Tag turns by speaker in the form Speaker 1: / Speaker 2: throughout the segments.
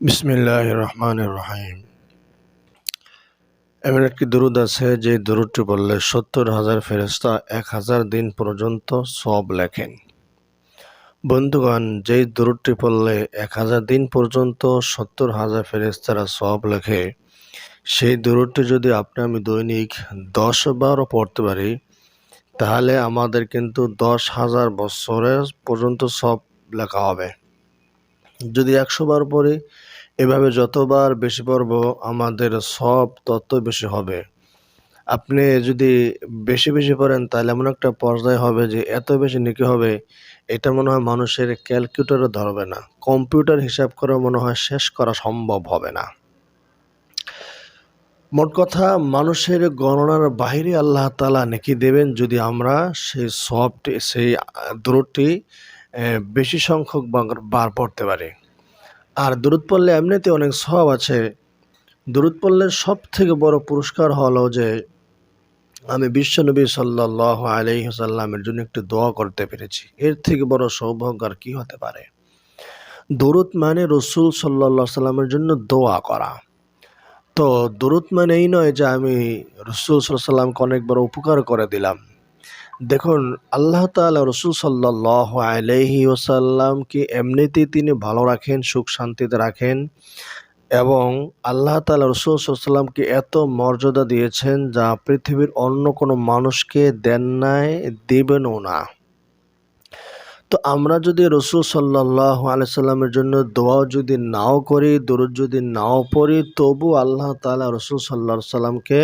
Speaker 1: বিসমিল্লাহ রহমান রহিম এমন একটি দরুদ আছে, যে দরুদটি বললে সত্তর হাজার ফেরেস্তা এক হাজার দিন পর্যন্ত সব লেখেন। বন্ধুগণ, যেই দরুদটি পড়লে এক হাজার দিন পর্যন্ত সত্তর হাজার ফেরেস্তারা সব লেখে, সেই দরুদটি যদি আপনি আমি দৈনিক দশ বারও পড়তে পারি, তাহলে আমাদের কিন্তু দশ হাজার বছরের পর্যন্ত সব লেখা হবে। যদি একশো বার পড়ি, এভাবে যতবার বেশি পড়ব, আমাদের সব তত বেশি হবে। আপনি যদি বেশি বেশি পড়েন, তাহলে এমন একটা পর্যায়ে হবে যে এত বেশি নেকি হবে, এটা মনে হয় মানুষের ক্যালকুলেটারও ধরবে না। কম্পিউটার হিসাব করে মনে হয় শেষ করা সম্ভব হবে না। মোট কথা, মানুষের গণনার বাহিরে আল্লাহ তালা নেকি দেবেন যদি আমরা সেই সবটি, সেই দূরটি বেশি সংখ্যক বার পড়তে পারি। আর দূরত পড়লে এমনিতে অনেক সব আছে। দূরত পড়লে সব থেকে বড় পুরস্কার হলো যে, আমি বিশ্বনবী সাল্লাহ আলহিসাল্লামের জন্য একটু দোয়া করতে পেরেছি। এর থেকে বড় সৌভাগ্য আর কি হতে পারে? দূরত মানে রসুল সাল্লা সাল্লামের জন্য দোয়া করা। তো দূরত মানে এই নয় যে, আমি রসুল সাল্লামকে অনেক বড় উপকার করে দিলাম। দেখুন, আল্লাহ তালা রসুল সাল্লাহ আলহি ওসাল্লামকে এমনিতেই তিনি ভালো রাখেন, সুখ শান্তিতে রাখেন এবং আল্লাহ তালা রসুল সাল্লামকে এত মর্যাদা দিয়েছেন যা পৃথিবীর অন্য কোনো মানুষকে দেন নাই, দেবেনও না। তো আমরা যদি রসুল সাল্লাহ আলাইসাল্লামের জন্য দোয়াও যদি নাও করি, দরুদ যদি নাও পড়ি, তবু আল্লাহ তালা রসুল সাল্লা সাল্লামকে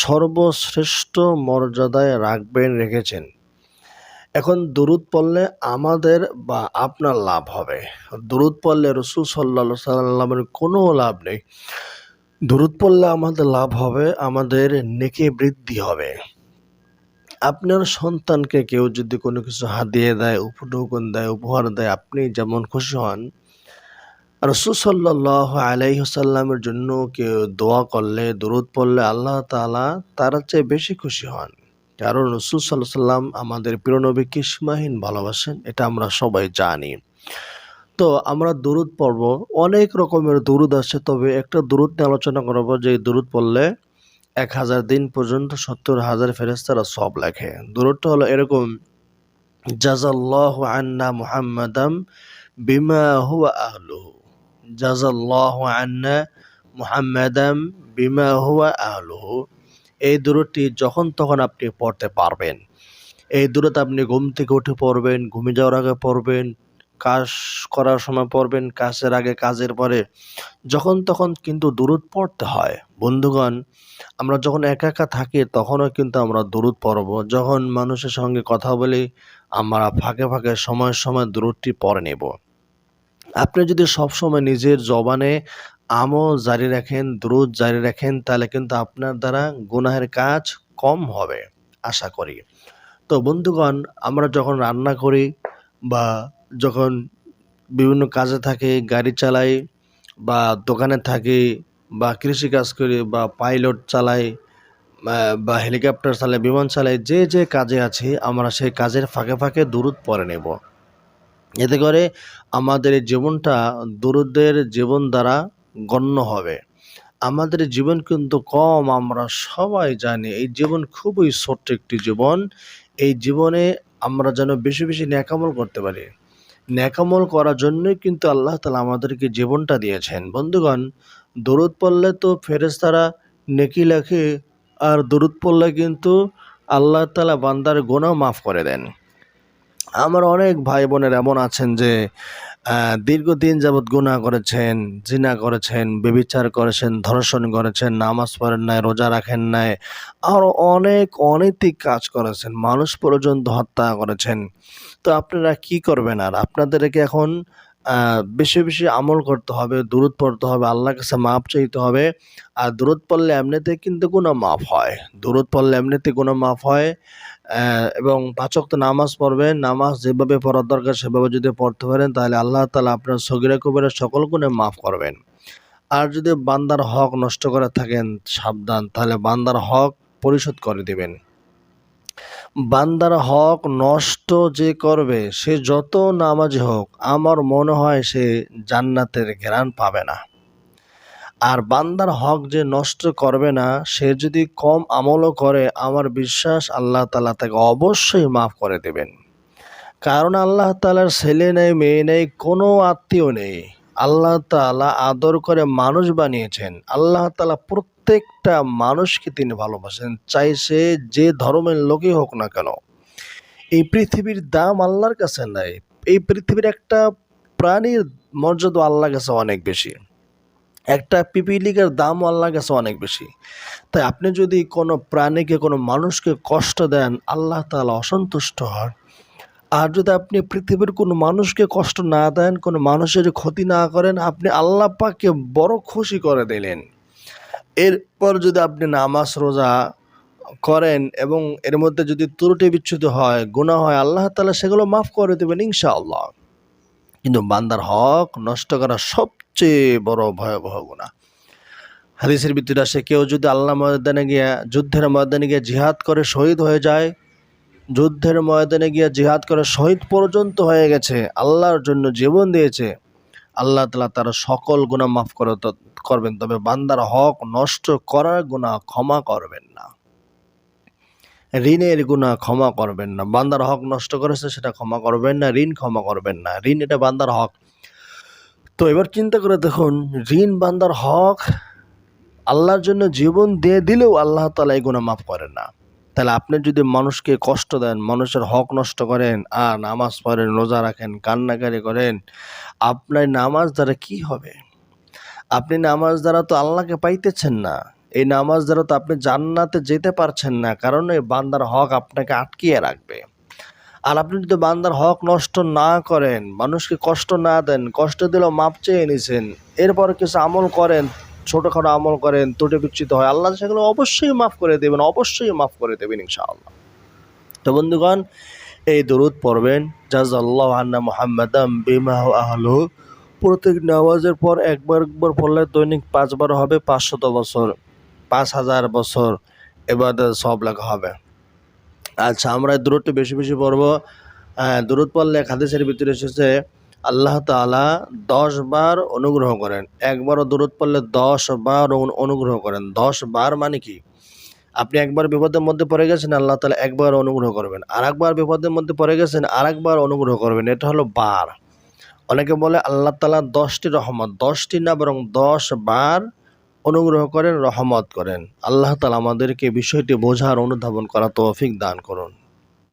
Speaker 1: সর্বশ্রেষ্ঠ মর্যাদায় রাখবেন, রেখেছেন। এখন দরুদ পড়লে আমাদের বা আপনার লাভ হবে। দরুদ পড়লে রসুল সাল্লা সাল্লামের কোনো লাভ নেই। দরুদ পড়লে আমাদের লাভ হবে, আমাদের নেকে বৃদ্ধি হবে। আপনার সন্তানকে কেউ যদি কোনো কিছু হাতিয়ে দেয় উপঢৌকন দেয়, উপহার দেয়, আপনি যেমন খুশি হন রসুসল্লাহ আলাইসাল্লামের জন্য কেউ দোয়া করলে, দরুদ পড়লে আল্লাহ তালা তারা চেয়ে বেশি খুশি হন। কারণ রসুল সাল্লাহ সাল্লাম আমাদের প্রিয়নবী কিসমাহীন ভালোবাসেন, এটা আমরা সবাই জানি। তো আমরা দরুদ পড়ব, অনেক রকমের দরুদ আছে, তবে একটা দরুদ নিয়ে আলোচনা করব যে দরুদ পড়লে এক হাজার দিন পর্যন্ত সত্তর হাজার ফেরেস্তারা সব লেখে। দূরত্ব হলো এরকম জাজাল্লাহ আন্না মুহাম্মাদাম বিমা হুয়া আহলুহু। জাজাল্লাহ আন্না মুহাম্মাদাম বিমা হুয়া আহলুহু। এই দূরটি যখন তখন আপনি পড়তে পারবেন। এই দূরত আপনি ঘুম থেকে উঠে পড়বেন ঘুমে যাওয়ার আগে পড়বেন কাজ করার সময় পড়বেন, কাজের আগে, কাজের পরে। যখন তখন কিন্তু দূরত পড়তে হয়। বন্ধুগণ, আমরা যখন একা একা থাকি, তখনও কিন্তু আমরা দূরত পড়ব। যখন মানুষের সঙ্গে কথা বলি, আমরা ফাঁকে ফাঁকে সময় সময় দূরতটি পরে নেব। আপনি যদি সবসময় নিজের জবানে আমল জারি রাখেন দ্রুত জারি রাখেন, তাহলে কিন্তু আপনার দ্বারা গুনাহের কাজ কম হবে, আশা করি। তো বন্ধুগণ, আমরা যখন রান্না করি বা যখন বিভিন্ন কাজে থাকে, গাড়ি চালাই বা দোকানে থাকি বা কৃষিকাজ করি বা পাইলট চালাই বা হেলিকপ্টার চালাই বিমান চালাই যে যে কাজে আছি, আমরা সেই কাজের ফাঁকে ফাঁকে দূরত পরে নেব। এতে করে আমাদের জীবনটা দূরদের জীবন দ্বারা গণ্য হবে। আমাদের জীবন কিন্তু কম, আমরা সবাই জানি, এই জীবন খুবই ছোট্ট একটি জীবন। এই জীবনে আমরা যেন বেশি বেশি ন্যাকামল করতে পারি। ন্যাকামল করার জন্যই কিন্তু আল্লাহ তালা আমাদেরকে জীবনটা দিয়েছেন। বন্ধুগণ, দরুদ পড়লে তো ফেরেস্তারা নেকি লেখে, আর দরুদ পড়লে কিন্তু আল্লাহ তালা বান্দার গোনা মাফ করে দেন। আমার অনেক ভাই বোনের এমন আছেন যে দীর্ঘদিন যাবৎ গুণা করেছেন, জিনা করেছেন বেবিচার করেছেন, ধর্ষণ করেছেন, নামাজ পড়েন নাই, রোজা রাখেন নাই আরও অনেক অনৈতিক কাজ করেছেন, মানুষ পর্যন্ত হত্যা করেছেন। তো আপনারা কি করবেন আর? আপনাদেরকে এখন বেশি বেশি আমল করতে হবে দূরত পড়তে হবে, আল্লাহর কাছে মাপ চাইতে হবে। আর দূরত পড়লে এমনিতে কিন্তু কোনো মাফ হয়। দূরত পড়লে এমনিতে কোনো মাফ হয়। এবং পাচক নামাজ পড়বেন। নামাজ যেভাবে পড়ার দরকার, সেভাবে যদি পড়তে পারেন, তাহলে আল্লাহ তালা আপনার সগিরা কুবেরা সকল গুণে মাফ করবেন। আর যদি বান্দার হক নষ্ট করে থাকেন, সাবধান, তাহলে বান্দার হক পরিশোধ করে দেবেন। বান্দার হক নষ্ট যে করবে, সে যত নামাজ হোক, আমার মনে হয় সে জান্নাতের ঘ্রাণ পাবে না। আর বান্দার হক যে নষ্ট করবে না, সে যদি কম আমলও করে, আমার বিশ্বাস আল্লাহ তালা তাকে অবশ্যই মাফ করে দেবেন। কারণ আল্লাহ তালার ছেলে নেই, মেয়ে নেই, কোনো আত্মীয় নেই। আল্লাহ তালা আদর করে মানুষ বানিয়েছেন। আল্লাহ তালা প্রত্যেকটা মানুষকে তিনি ভালোবাসেন, চাই সে যে ধর্মের লোকই হোক না কেন। এই পৃথিবীর দাম আল্লাহর কাছে নাই। এই পৃথিবীর একটা প্রাণীর মর্যাদা আল্লাহর কাছে অনেক বেশি। একটা পিপিলিকার দামও আল্লাহর কাছে অনেক বেশি। তাই আপনি যদি কোনো প্রাণীকে, কোনো মানুষকে কষ্ট দেন, আল্লাহ তাআলা অসন্তুষ্ট হন। আর যদি আপনি পৃথিবীর কোনো মানুষকে কষ্ট না দেন, কোনো মানুষের ক্ষতি না করেন, আপনি আল্লাহ পাককে বড় খুশি করে দিলেন। এরপর যদি আপনি নামাজ রোজা করেন এবং এর মধ্যে যদি ত্রুটি বিচ্ছুত হয়, গুনাহ হয়, আল্লাহ তাআলা সেগুলো মাফ করে দেবেন ইনশাআল্লাহ। কিন্তু বান্দার হক নষ্ট করা সবচেয়ে বড় ভয়াবহ গুণা। হাদিসের ভিতরে আসে, কেউ যদি আল্লাহ ময়দানে গিয়ে, যুদ্ধের ময়দানে গিয়ে জিহাদ করে শহীদ হয়ে যায়, যুদ্ধের ময়দানে গিয়ে জিহাদ করে শহীদ পর্যন্ত হয়ে গেছে, আল্লাহর জন্য জীবন দিয়েছে, আল্লাহ তালা তার সকল গুণা মাফ করে করবেন। তবে বান্দার হক নষ্ট করার গুণা ক্ষমা করবেন না। ঋণের গুণা ক্ষমা করবেন না। বান্দার হক নষ্ট করেছে সেটা ক্ষমা করবেন না, ঋণ ক্ষমা করবেন না। ঋণ এটা বান্দার হক। তো এবার চিন্তা করে দেখুন, ঋণ বান্দার হক আল্লাহর জন্য জীবন দিয়ে দিলেও আল্লাহ তালা এই গুণা মাফ করেন না। তাহলে আপনি যদি মানুষকে কষ্ট দেন, মানুষের হক নষ্ট করেন, আর নামাজ পড়েন, রোজা রাখেন, কান্নাকারি করেন, আপনার নামাজ দ্বারা কি হবে? আপনি নামাজ দ্বারা তো আল্লাহকে পাইতেছেন না। এই নামাজ দ্বারা তো আপনি জান্নাতে যেতে পারছেন না, কারণ এই বান্দার হক আপনাকে আটকিয়ে রাখবে। আর আপনি যদি বান্দার হক নষ্ট না করেন, মানুষকে কষ্ট না দেন, কষ্ট দিলেও মাপ চেয়ে নিছেন, এরপর কিছু আমল করেন, ছোটোখাটো আমল করেন, ত্রুটি বিচ্ছিত হয়, আল্লাহ সেগুলো অবশ্যই মাফ করে দেবেন, অবশ্যই মাফ করে দেবেন ইনশাআল্লাহ। তো বন্ধুগণ, এই দরুদ পড়বেন জাজাল্লাহ আন্না মোহাম্মদাম বিমাহ আহলু, প্রত্যেক নামাজের পর একবার একবার পড়লে দৈনিক পাঁচবার হবে পাঁচশত বছর, পাঁচ হাজার বছর এবার সব লেখা হবে। আচ্ছা আমরা দূরত্ব বেশি বেশি পড়ব। দূরত পড়লে হাদিসের ভিতরে এসেছে, আল্লাহ তালা দশ বার অনুগ্রহ করেন। একবারও দূরত পড়লে দশ বার অনুগ্রহ করেন। দশ বার মানে কি? আপনি একবার বিপদের মধ্যে পড়ে গেছেন, আল্লাহ তালা একবার অনুগ্রহ করবেন। আর একবার বিপদের মধ্যে পড়ে গেছেন আর একবার অনুগ্রহ করবেন। এটা হলো বার। অনেকে বলে আল্লাহ তালা দশটি রহমত, দশটি না, বরং দশ বার অনুগ্রহ করেন রহমত করেন। আল্লাহ তালা আমাদেরকে বিষয়টি বোঝার অনুধাবন করা তৌফিক দান করুন।